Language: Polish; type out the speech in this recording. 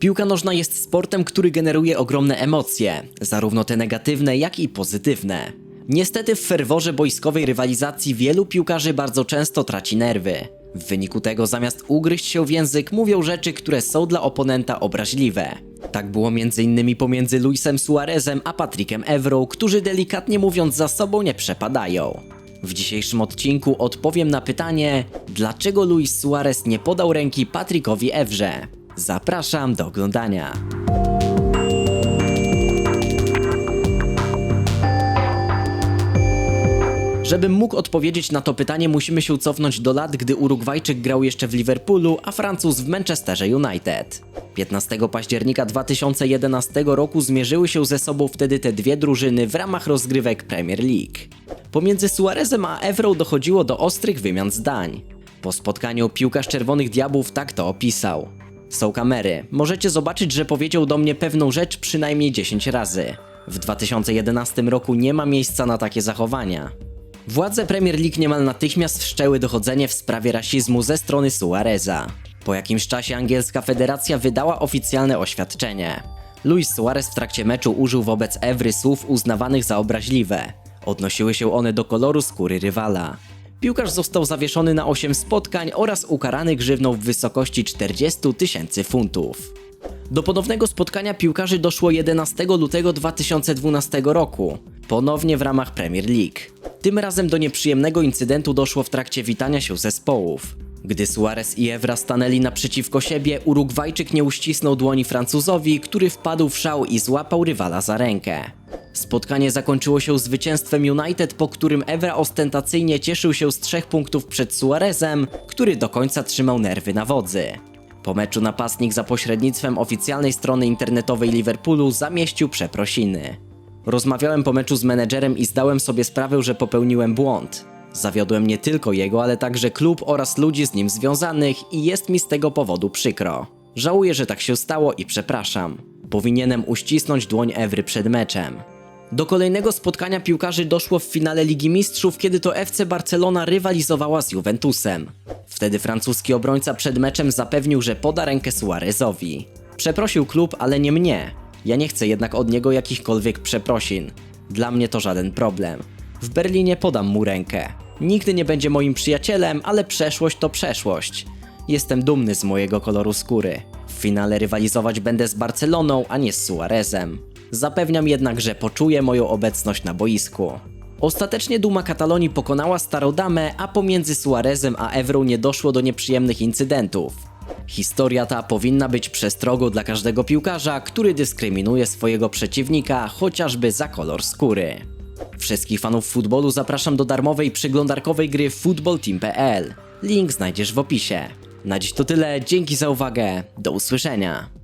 Piłka nożna jest sportem, który generuje ogromne emocje, zarówno te negatywne, jak i pozytywne. Niestety w ferworze boiskowej rywalizacji wielu piłkarzy bardzo często traci nerwy. W wyniku tego zamiast ugryźć się w język mówią rzeczy, które są dla oponenta obraźliwe. Tak było m.in. pomiędzy Luisem Suarezem a Patrickiem Evro, którzy delikatnie mówiąc za sobą nie przepadają. W dzisiejszym odcinku odpowiem na pytanie, dlaczego Luis Suarez nie podał ręki Patrickowi Ewrze. Zapraszam do oglądania. Żebym mógł odpowiedzieć na to pytanie, musimy się cofnąć do lat, gdy Urugwajczyk grał jeszcze w Liverpoolu, a Francuz w Manchesterze United. 15 października 2011 roku zmierzyły się ze sobą wtedy te dwie drużyny w ramach rozgrywek Premier League. Pomiędzy Suarezem a Evro dochodziło do ostrych wymian zdań. Po spotkaniu piłkarz Czerwonych Diabłów tak to opisał. Są kamery. Możecie zobaczyć, że powiedział do mnie pewną rzecz przynajmniej 10 razy. W 2011 roku nie ma miejsca na takie zachowania. Władze Premier League niemal natychmiast wszczęły dochodzenie w sprawie rasizmu ze strony Suareza. Po jakimś czasie angielska federacja wydała oficjalne oświadczenie. Luis Suarez w trakcie meczu użył wobec Evry słów uznawanych za obraźliwe. Odnosiły się one do koloru skóry rywala. Piłkarz został zawieszony na 8 spotkań oraz ukarany grzywną w wysokości 40 tysięcy funtów. Do ponownego spotkania piłkarzy doszło 11 lutego 2012 roku, ponownie w ramach Premier League. Tym razem do nieprzyjemnego incydentu doszło w trakcie witania się zespołów. Gdy Suarez i Evra stanęli naprzeciwko siebie, Urugwajczyk nie uścisnął dłoni Francuzowi, który wpadł w szał i złapał rywala za rękę. Spotkanie zakończyło się zwycięstwem United, po którym Evra ostentacyjnie cieszył się z trzech punktów przed Suarezem, który do końca trzymał nerwy na wodzy. Po meczu napastnik za pośrednictwem oficjalnej strony internetowej Liverpoolu zamieścił przeprosiny. Rozmawiałem po meczu z menedżerem i zdałem sobie sprawę, że popełniłem błąd. Zawiodłem nie tylko jego, ale także klub oraz ludzi z nim związanych i jest mi z tego powodu przykro. Żałuję, że tak się stało i przepraszam. Powinienem uścisnąć dłoń Ewry przed meczem. Do kolejnego spotkania piłkarzy doszło w finale Ligi Mistrzów, kiedy to FC Barcelona rywalizowała z Juventusem. Wtedy francuski obrońca przed meczem zapewnił, że poda rękę Suarezowi. Przeprosił klub, ale nie mnie. Ja nie chcę jednak od niego jakichkolwiek przeprosin. Dla mnie to żaden problem. W Berlinie podam mu rękę. Nigdy nie będzie moim przyjacielem, ale przeszłość to przeszłość. Jestem dumny z mojego koloru skóry. W finale rywalizować będę z Barceloną, a nie z Suarezem. Zapewniam jednak, że poczuję moją obecność na boisku. Ostatecznie duma Katalonii pokonała Starą Damę, a pomiędzy Suarezem a Evrą nie doszło do nieprzyjemnych incydentów. Historia ta powinna być przestrogą dla każdego piłkarza, który dyskryminuje swojego przeciwnika chociażby za kolor skóry. Wszystkich fanów futbolu zapraszam do darmowej przeglądarkowej gry footballteam.pl. Link znajdziesz w opisie. Na dziś to tyle, dzięki za uwagę, do usłyszenia.